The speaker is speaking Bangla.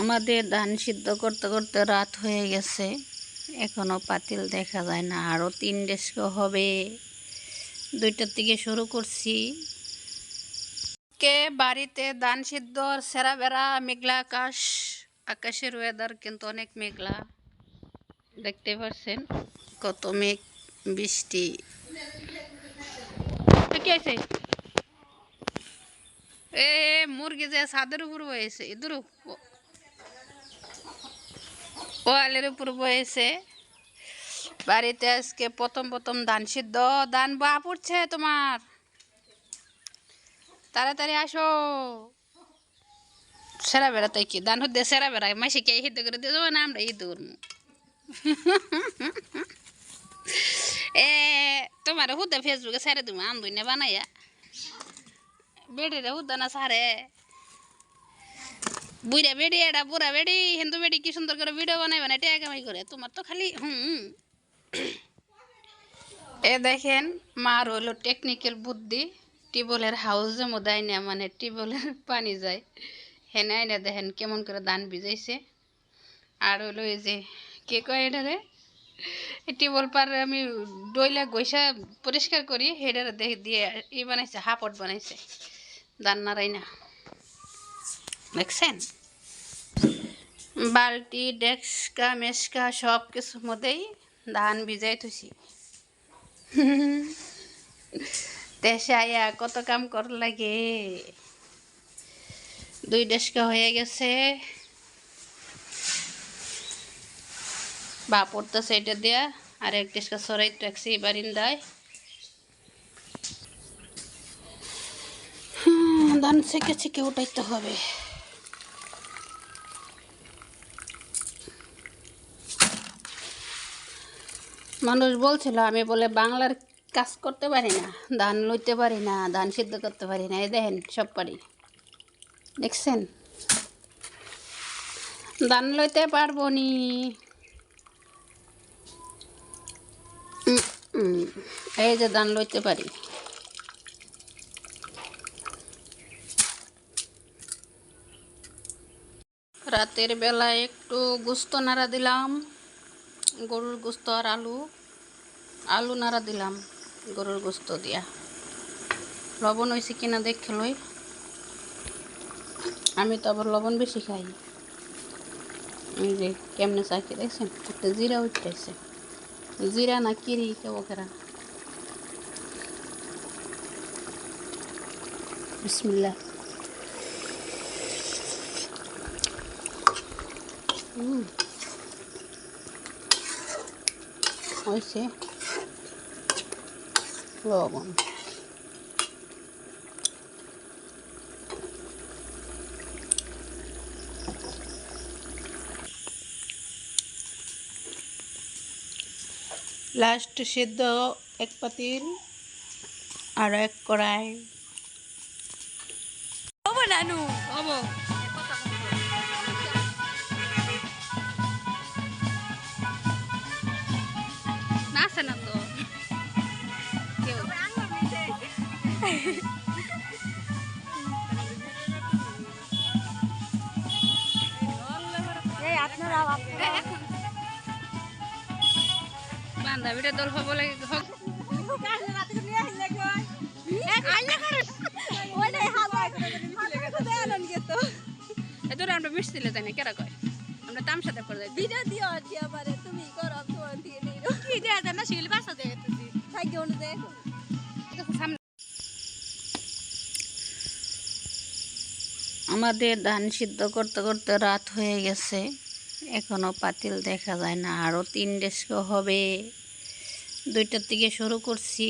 আমাদের ধান সিদ্ধ করতে করতে রাত হয়ে গেছে। এখনও পাতিল দেখা যায় না আরও তিন ডেস্ক হবে। দুইটার থেকে শুরু করছি। কে বাড়িতে ধান সিদ্ধ সেরা বেড়া মেঘলা আকাশ। আকাশের ওয়েদার কিন্তু অনেক মেঘলা। দেখতে পাচ্ছেন কত মেঘ, বৃষ্টি। কি আছে এ মুরগি যে ছাদের উপর বয়েছে ইদুর ওয়ালের উপর বয়েছে। বাড়িতে আজকে প্রথম প্রথম ধান সিদ্ধ। ধান বা পড়ছে তোমার। তাড়াতাড়ি আসো। সেরা বেড়াতে কি? ধান হতে সেরা বেড়ায় মাসে কে হিদ্ধ করে দিয়ে যাব না, আমরা করব। এ, তোমার হুদা ফেসবুকে ছেড়ে তুমি আন্দুই না বানাইয়া। বেড়িরে হুদা না সারে। বুড়া বেড়ি এটা বুড়া বেড়ি, হিন্দু বেড়ি, কি সুন্দর করে ভিডিও বানাইবে, না টেয়া কামাই করে। তোমার তো খালি, হুম এ দেখেন, মার হলো টেকনিক্যাল বুদ্ধি। টিউবওয়েলের হাউসের মধ্যে আইনা মানে টিউবওয়েলের পানি যায়। হেনে আইনা দেখেন কেমন করে ধান ভিজাইছে। আর হলো এই যে, কে কয় এটা রে? টিউবওয়েল পার আমি ডইলা গৈসা পরিষ্কার করি, হেডার দেখে দিয়ে ই বানাইছে হাপট বানাইছে। ধান নাড়াই না। দেখছেন? বালতি ডেস্কা মেসকা সব কিছুর মধ্যেই ধান ভিজাই থুছি দেশে কত কাম কর লাগে। দুই ডেস্কা হয়ে গেছে। বা পড়তেছে এটা দিয়া, আর এক ডেস্কা সরাই রাখছি বারিন্দায়। ধান ছেঁকে ছেঁকে উঠাইতে হবে। মানুষ বলছিল, আমি বলে, বাংলার কাজ করতে পারি না, ধান লইতে পারি না, ধান সিদ্ধ করতে পারি না, এই দেখেন সব পারি। দেখছেন? ধান লইতে পারব নি। এই যে ধান লইতে পারি। রাতের বেলা একটু গুস্ত নাড়া দিলাম। গরুর গোস্ত আর আলু আলু নাড়া দিলাম, গরুর গোস্ত দিয়া। লবণ হয়েছে কিনা দেখে লই। আমি তো আবার লবণ বেশি খাই। এই যে কেমনে চাকি দেখছেন? একটা জিরা উঠতেছে। জিরা না কিরি কেউ কেরা বিসমিল্লা হুম হয়েছে লবণ লাস্ট সিদ্ধ এক পাতিল আর এক কড়াই। হব নানু। হব বান্ধবীটা দল হব লাগে, হোক। এত আমরা মিষ্টি দিলে তাই না, কেরা কয়? আমরা তামসাতে করে যাই ভিডিও দিও আছি আমারে তুমি করো দিয়ে নেই না, সেগুলি বাসা দেয় সামনে আমাদের ধান সিদ্ধ করতে করতে রাত হয়ে গেছে। এখনও পাতিল দেখা যায় না আরও তিন ডেস্ক হবে। দুইটার থেকে শুরু করছি।